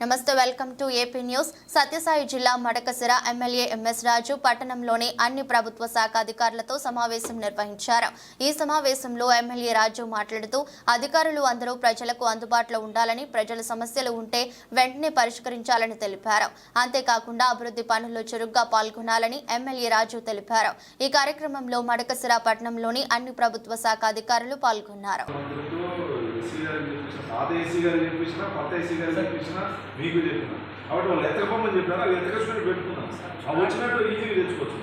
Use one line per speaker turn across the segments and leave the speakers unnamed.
నమస్తే welcome to AP news. Satyasai జిల్లా Madakasira MLA MS రాజు పట్టణంలోని అన్ని ప్రభుత్వ శాఖ అధికారులతో సమావేశం నిర్వహించారు. ఈ సమావేశంలో ఎమ్మెల్యే రాజు మాట్లాడుతూ అధికారులు అందరూ ప్రజలకు అందుబాటులో ఉండాలని ప్రజల సమస్యలు ఉంటే వెంటనే పరిష్కరించాలని తెలిపారు. అంతేకాకుండా అభివృద్ధి పనుల్లో చురుగ్గా పాల్గొనాలని ఎమ్మెల్యే రాజు తెలిపారు. ఈ కార్యక్రమంలో మడకసిర పట్టణంలోని అన్ని ప్రభుత్వ శాఖ అధికారులు పాల్గొన్నారు.
పాత ఏసీ గారికి చెప్పించిన కొత్త ఏసీ గారికి చెప్పించిన మీకు చెప్పిన. కాబట్టి వాళ్ళు ఎత్తకపోమని చెప్పినారు అవి ఎత్తకసుకుని పెట్టుకున్నాం అవి వచ్చినట్టు ఈజీగా తెచ్చుకోవచ్చు.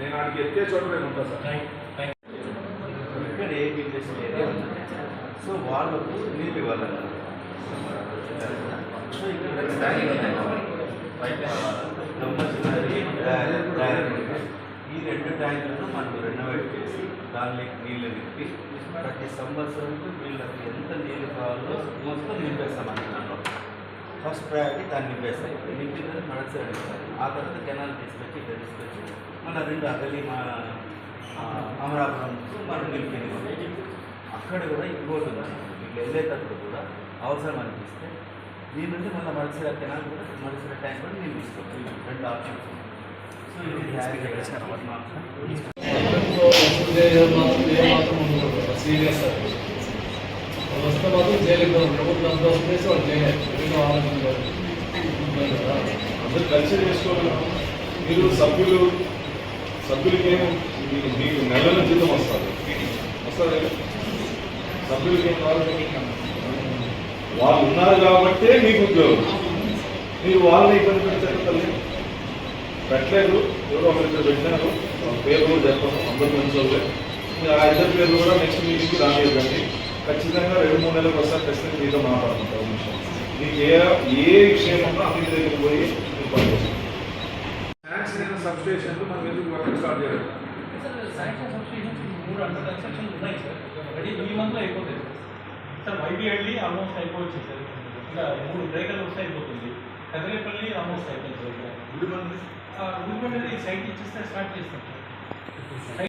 నేను ఆడికి ఎత్తే చోట నేను ఉంటాను సార్.
సో వాళ్ళకు నీళ్ళు ఇవ్వాలి సో ఇక్కడ ఈ రెండు ట్యాంకులను మనం రెనోవేట్ చేసి దానిలోకి నీళ్ళు నింపి ప్రతి సంవత్సరంకి వీళ్ళకి ఎంత నీళ్ళు కావాలో మొత్తం నింపేస్తాం అండి దాంట్లో ఫస్ట్ ప్రయారిటీ దాన్ని నింపేస్తాయి నింపిన నడిచి అడుగుతారు ఆ తర్వాత కెనాల్ తీసుకొచ్చి ఇక్కడ తీసుకొచ్చి మన రెండు అగలి మా అమరాపురం మనం నిలిపి అక్కడ కూడా ఇంకోటి వీళ్ళు వెళ్ళేటప్పుడు కూడా అవసరం అనిపిస్తే దీని నుండి మళ్ళీ మడిసిర కెనాల్ కూడా మడిసిర ట్యాంక్ కూడా నేను రెండు ఆప్షన్స్. ఉన్నాయి. సో ఇది
సీరియస్ సార్ వస్తే మాత్రం చేయలేదు ప్రభుత్వం అంతా వస్తే వాళ్ళు చేయలేదు ఏదో ఆలోచన
అందరూ కలిసి చేసుకోగలం మీరు సభ్యులు సభ్యులకి మీరు మీకు మీకు నెలల జీతం వస్తుంది వస్తుంది కదా? సభ్యులకి ఏం కావాలి వాళ్ళు ఉన్నారు కాబట్టే మీకు ఉద్యోగం మీరు వాళ్ళని ఇబ్బంది పెట్టారు తల్లి పెట్టలేదు. ఎవరో ఒకరి ఇద్దరు పెట్టినారు. పేరు కూడా చెప్పను. అందరూ మంచి వాళ్ళే మీరు ఆ ఇద్దరు పేర్లు కూడా నెక్స్ట్ మీటింగ్కి రానివ్వండి ఖచ్చితంగా రెండు మూడు నెలలకు వస్తారు ఖచ్చితంగా మీతో మాట్లాడుకుంటారు విషయం మీకు ఏ ఏ విషయం ఉన్నా అన్ని దగ్గరికి పోయి మనం ఎందుకు వర్క్ స్టార్ట్
మూడు అండర్ కన్స్ట్రక్షన్ ఉన్నాయి సార్. రెడీ ఈ మంత్లో అయిపోతాయి. సార్ ఆల్మోస్ట్ అయిపోవచ్చు సార్. ఇంకా మూడు బ్రేకర్లు వస్తే అయిపోతుంది. కదిరేపల్లి ఆల్మోస్ట్ అయిపోయింది సార్. ఇక్కడ
గుడి మంది
సైట్ ఇచ్చేస్తే స్టార్ట్ చేస్తాం.